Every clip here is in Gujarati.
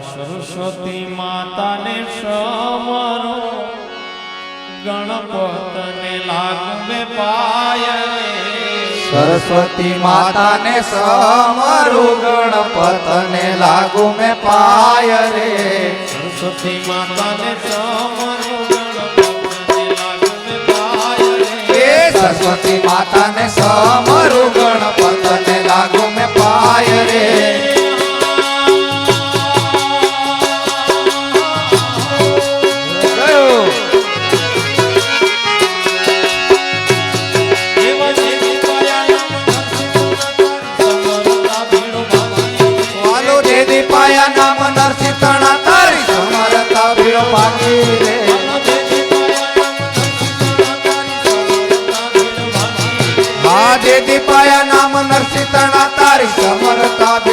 સરસ્વતી માતાને સમરો ગણપતને લાગમે પાય રે સરસ્વતી માતાને સમરો ગણપતને લાગુ મે પાય રે સરસ્વતી માતાને સમરો ગણપતને લાગવે પાય રે સરસ્વતી માતાને સમરું ગણપતને લાગુ મે પાય રે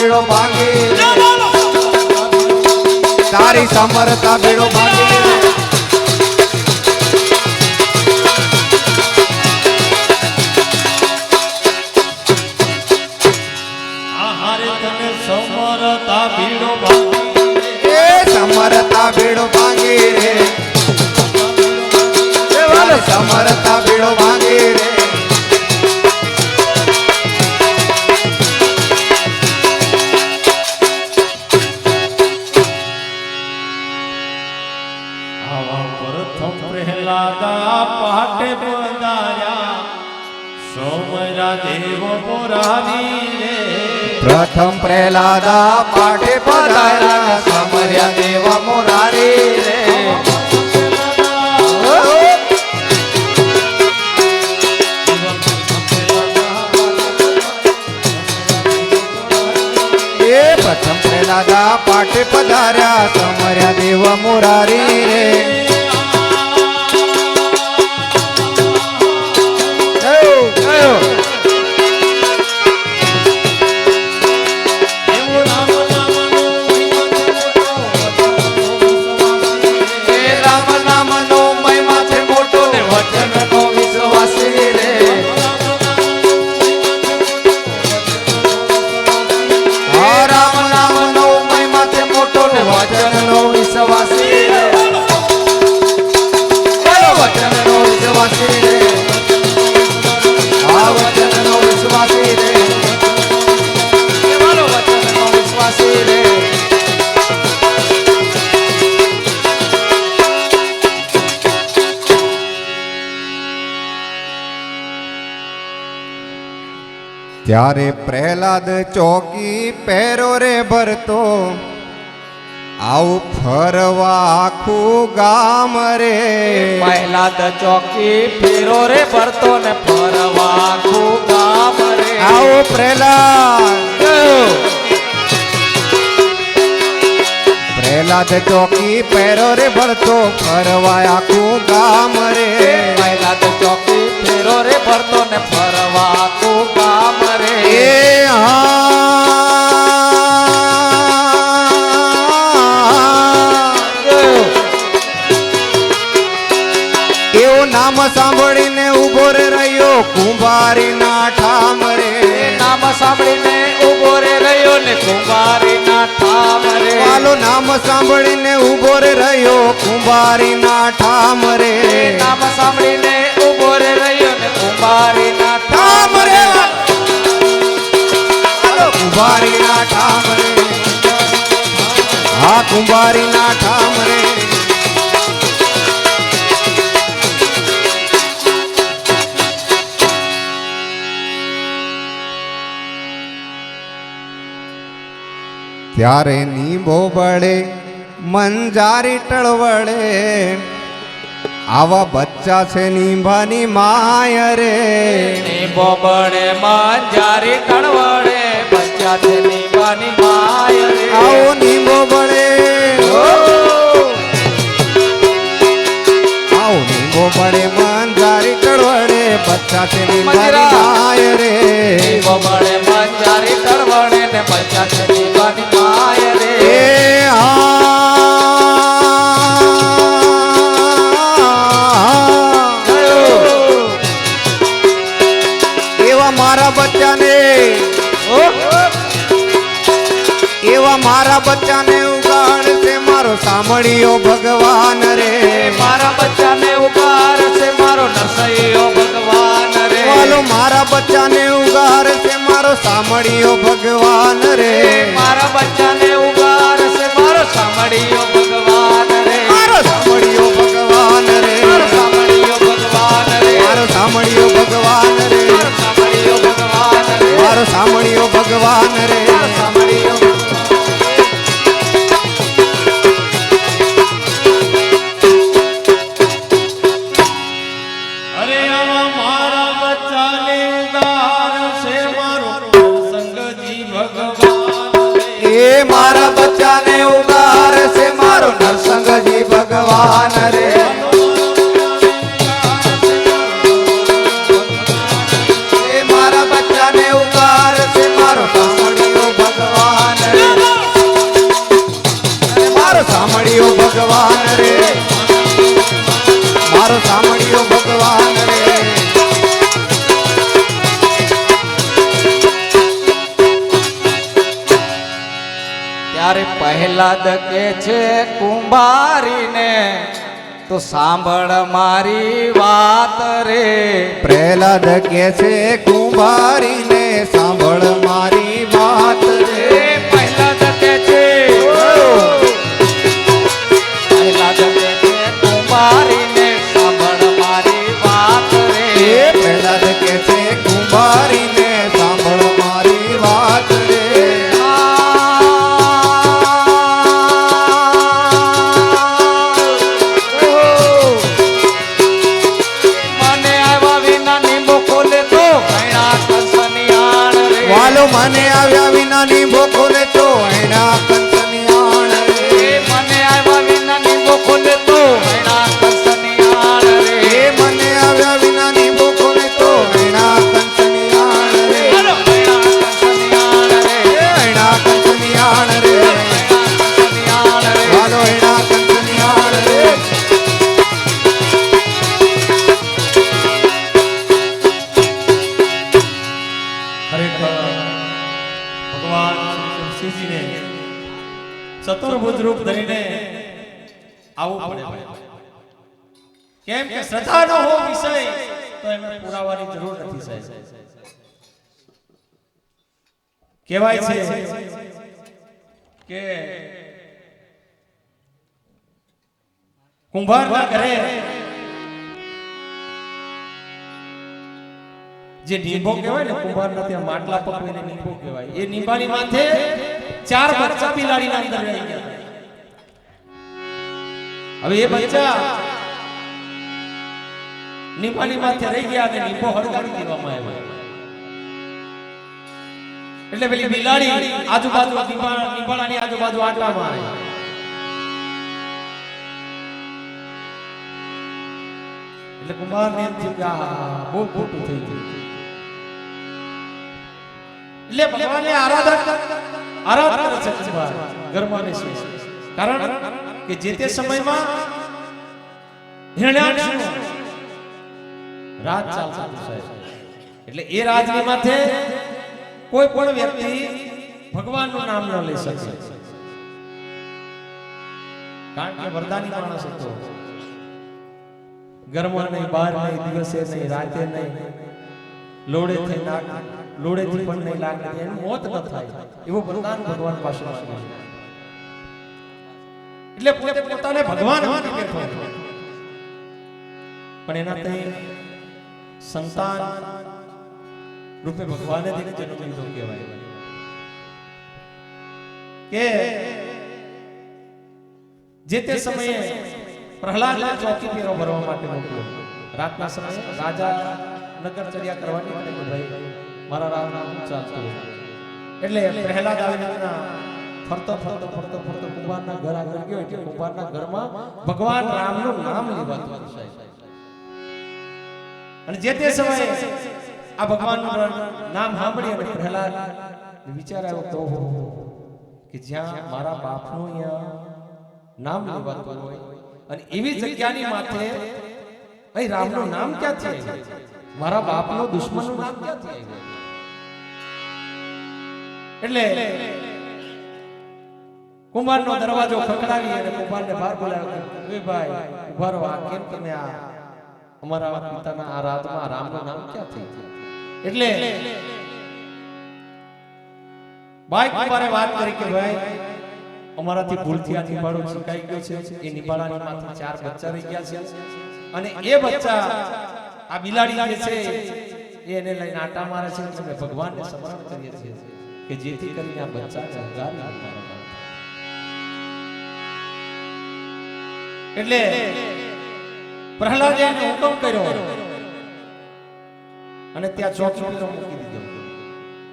ભીડો ભાગી. તારી સમરતા ભીડો ભાગી. પ્રથમ પ્રહલાદા માટે પધાર્યા, સમર્યા દેવ મોરારી રે. પ્રથમ પ્રહલાદા પાઠે પધાર્યા, સમર્યા દેવ મોરારી રે. ત્યારે પ્રહલાદ ચોકી પહેરો રે ભરતો આવું ફરવા આખું ગામ રે પહેલાદ ચોકી ફેરો રે ભરતો ને ફરવા આખું ગામ રે આવો પ્રહલાદ પ્રહલાદ ચોકી પહેરો રે ભરતો ફરવા આખું સાંભળીને ઊભો રે રહ્યો ને કુંભારી ના ઠામ રે વાલો નામ સાંભળીને ઊભો રે રહ્યો કુંભારી ના ઠામ રે નામ સાંભળીને ઊભો રે રહ્યો ને કુંભારી ના ઠામ રે કુંભારી ના ઠામ રે હા કુંભારી ત્યારે નીંબો બળે મંજારી ટળવળે. આવા બચ્ચા છે નીંબાની માય રે. નીંબો બળે મંજારી ટળવળે બચ્ચા છે નીંબાની માય રે. આવો નીંબો બળે આવો નીંબો બળે મંજારી ટળવળે બચ્ચા છે મારા બચ્ચાને ઉગાડશે મારો સાંભળ્યો ભગવાન રે. મારા બચ્ચાને ઉગાર છે મારો નસૈયો ભગવાન રે. બોલો મારા બચ્ચાને ઉગાર છે મારો સાંભળ્યો ભગવાન રે. મારા બચ્ચાને ઉગાર છે મારો સાંભળ્યો ભગવાન રે. મારો સાંભળ્યો ભગવાન રે. મારો સાંભળ્યો ભગવાન રે. મારો સાંભળ્યો ભગવાન રે. મારો સાંભળ્યો ભગવાન રે. મારો સાંભળ્યો ભગવાન રે. છે કુંભારીને, તો સાંભળ મારી વાત રે. પ્રહલાદ કે છે, કુંભારીને સાંભળ મારી વાત રે. કે શ્રદ્ધા ન હો વિષય તો એમને પુરાવાની જરૂર નથી સાહેબ. કહેવાય છે કે કુંભારના ઘરે જે નીંબો કહેવાય ને કુંભારના ત્યાં માટલા પકવીને નીંબો કહેવાય. એ નીંબાની માથે ચાર બચ્ચા બિલાડીના અંદર રહી ગયા. હવે એ બચ્ચા નીંબાની માથે રહી ગયા અને નીપો હળગાવી દેવામાં આવ્યો. એટલે પેલી બિલાડી આજુબાજુ નીંબા- આજુબાજુ આટલા મારે. એટલે કુમાર ને એમ થયું કે બહુ ખોટું થઈ ગયું. એટલે ભગવાનને આરાધક આરાધ કરે છે કુમાર ઘરમાં બેસી કારણ કે જે તે સમયમાં હિરણ્યાક્ષનું રાજ ચાલતું સાહેબ. એટલે એ રાજની માથે કોઈ પણ વ્યક્તિ ભગવાનનું નામ ન લઈ શકે. કારણ કે વરદાની માણસ હતો. ગરમા નહીં બહાર નહીં, દિવસે નહીં, રાતે નહીં લોડે થઈ નાખ લોડે થી પણ નહીં લાગે એનું મોત ન થાય. એવું વરદાન ભગવાન પાસે છે. એટલે પોતે પોતાને ભગવાન પણ એના તે સંતાન. રૂપે ભગવાને તેને જન્મ લીધો કહેવાય. કે જે તે સમયે પ્રહલાદ ચોકી ફેરો ભરવા માટે મોકલ્યો. રાતના સમયે રાજા નગરચર્યા કરવાની માટે કે ભાઈ મારા રામના ચાલતું એટલે પ્રહલાદ આવીને ફરતો ફરતો ફરતો ફરતો કુંભારના ઘર આગળ ગયો એટલે કુંભારના ઘરમાં ભગવાન રામનું નામ લેવાતું સાહેબ. અને જે તે સમયે આ ભગવાનનું નામ સાંભળી અને પ્રહલાદ વિચાર આવ્યો તો કે જ્યાં મારા બાપનું અહીંયા નામ લેવાતું હોય અને એવી જગ્યાની માથે અહીં રામનું નામ ક્યાંથી આવ્યું? મારા બાપનો દુશ્મનનું નામ ક્યાંથી આવ્યું? એટલે કુંભારનો દરવાજો ખખડાવી અને કુંભારને બહાર બોલાવ્યો ભાઈ, ઊભા રહો, આ કેમ તમે આ અમારા પિતાના આ રાતમાં રામનું નામ ક્યાંથી એટલે ભાઈ કુંભારે વાત કરી કે ભાઈ અમારાથી ભૂલથી આ નિભાળો છીકાઈ ગયો છે. એ નિભાળાની માથે ચાર બચ્ચા રહી ગયા છે. અને એ બચ્ચા આ બિલાડી જે છે એ એને લઈને આટા મારે છે. અને ભગવાનને સમર્પણ કરીએ છીએ કે જેથી કરીને આ બચ્ચા ઉગારી એટલે પ્રહલાદે એને હુકમ કર્યો. અને ત્યાં ચોકી મૂકી દીધો.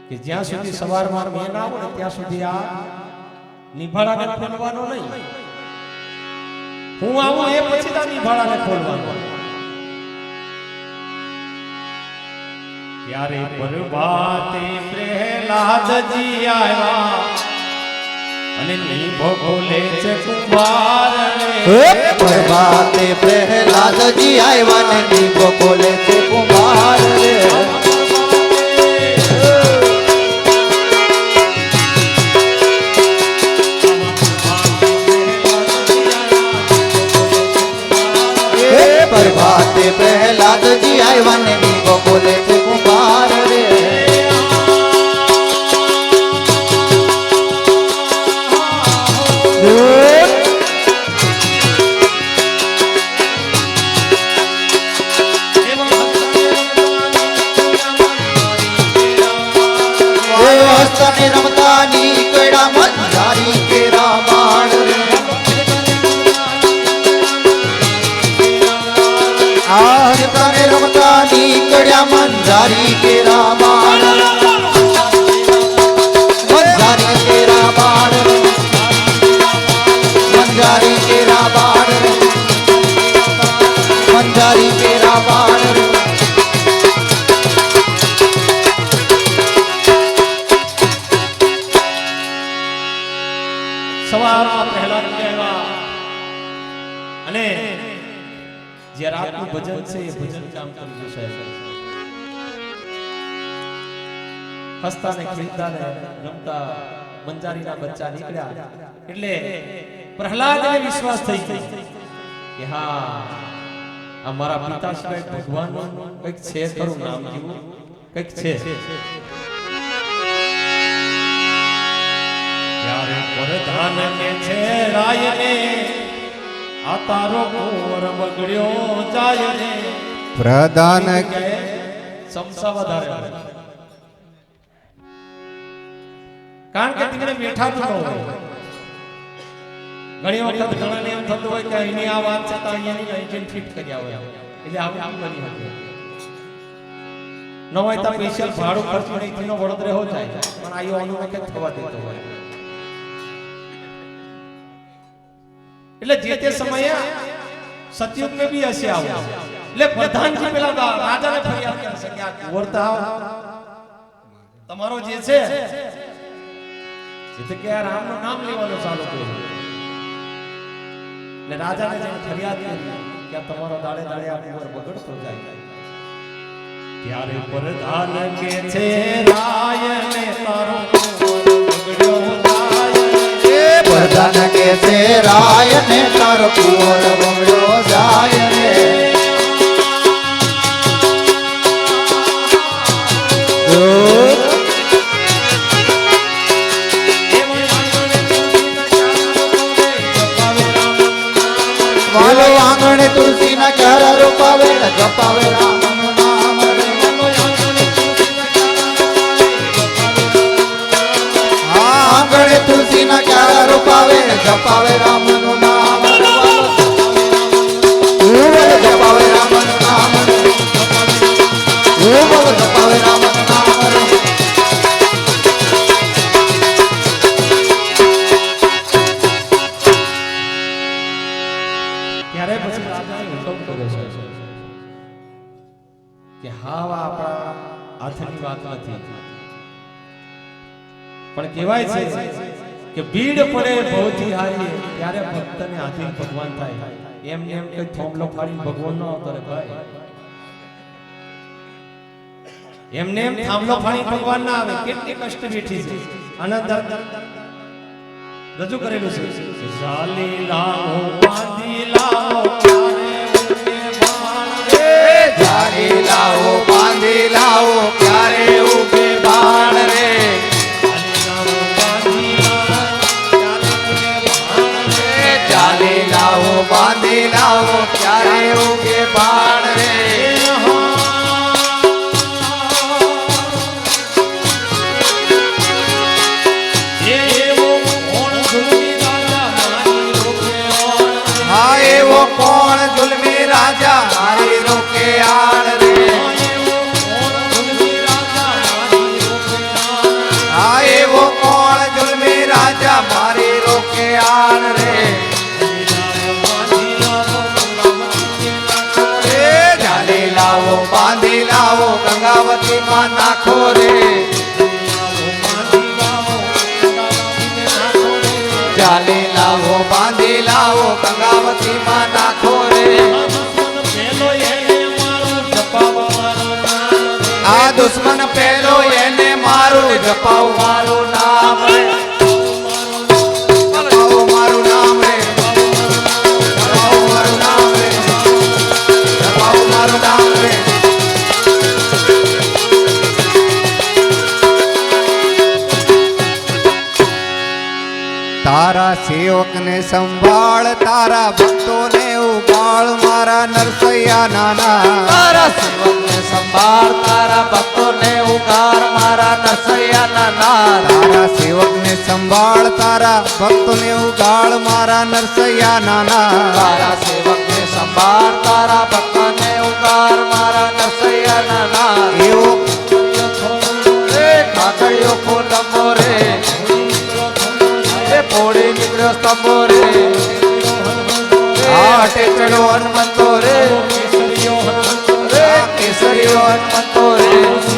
કે જ્યાં સુધી સવારમાં મેં ના આવો ને ત્યાં સુધી આ નિભાળાને ખોલવાનો નહીં. હું આવું એ પછી આ નિભાળાને ખોલવાનો. ત્યારે પ્રભાતે પ્રહલાદજી આવ્યા. અને નિભો ખોલે છે કુંભાર પ્રભાતે પ્રહલાદજી આવ્યા ને નીકળ્યા મંજારી કેરા બાણ મંજારી કેરા બાણ રે મંજારી કેરા બાણ રે મંજારી કેરા બાણ સવારમાં પહેલા આવ્યા અને જે રાતનું ભજન છે એ ભજન કામ કર્યું સાહેબ હસતા ને ખીલતા ને રમતા મંજારીના બચ્ચા નીકળ્યા. એટલે પ્રહલાદને વિશ્વાસ થઈ ગયો કે હા આ મારા પિતા સિવાય ભગવાનનું કંઈક છે ખરું નામ જેવું? કંઈક છે. ત્યારે વરદાન કે છે રાયને આ તારો કોર બગડ્યો જાય ને પ્રધાન કે સમસા વધારે. કારણ કે તીંગડે બેઠાતું ન હોય. ઘણી વખત ઘણાને એમ થતું હોય કે અહીંની આ વાત છે તો અહીંયાની એજન્ટ ફિટ કર્યા હોય. એટલે આવું આવું બની હતું ન હોય તો સ્પેશિયલ ભાડું ખર્ચ પણ અહીંથી વડોદરે હો જાય. પણ આ યોનું વખત થવા દેતો હોય. એટલે જે તે સમયે સતયુગ મેં બી હશે આવું. એટલે પ્રધાનજી પેલા રાજાને ફરિયાદ કરશે કે આ કુંવર તમારો જે છે એટલે કે રામનું નામ લેવાનું ચાલુ કર્યું એટલે રાજાને જેને ફરિયાદ કરી કે તમારો દાડે દાડે આ કુંવર બગડતો જાય ત્યારે પ્રધાન કે છે રાયને તારો બગડ્યો જાય કે છે રાય ને તારો કુંવર બગડ્યો જાય રે જપાવે રામ આંગણે તુલસી ના ચાર રોપાવે જપાવે રામનું નામ જપાવે રામનું નામ જપાવે પણ કહેવાય છે કે ભીડ પડે ભવથી હારી ત્યારે ભક્તને આધીન ભગવાન થાય. એમ એમ કે થોમલો ફાડીને ભગવાન નો અવતરે ભાઈ. એમને એમ થાંભલો ફાડી ભગવાન ના આવે. કેટલી કષ્ટ બેઠી છે. આનંદ રજૂ કરેલું છે. ઝાલી લાવો બાંધી લાવો ઉગે બાણ લાવો બાંધી લાવો રે ચાલે લાવો બાંધી લાવો કંગાવતી માં નાખો રે આ દુશ્મન પેલો એને મારું જપાવ મારું સેવકને સંભાળ તારા ભક્તોને ઉપાળ મારા નરસૈયા નાના. તારા સેવકને સંભાળ તારા ભક્તોને ઉગાર મારા નરસૈયા નાના. તારા સેવકને સંભાળ તારા ભક્તોને ઉગાળ મારા નરસૈયા નાના. તારા સેવકને સંભાળ તારા ભક્તોને ઉગાર મારા નરસૈયા નાના. એવો નીકળ્યો સ્તંભો રે આટે ચડો હનુમંતો રે રે કેસરીઓ હનુમંતો રે કેસરીઓ હનુમંતો હનુમંતો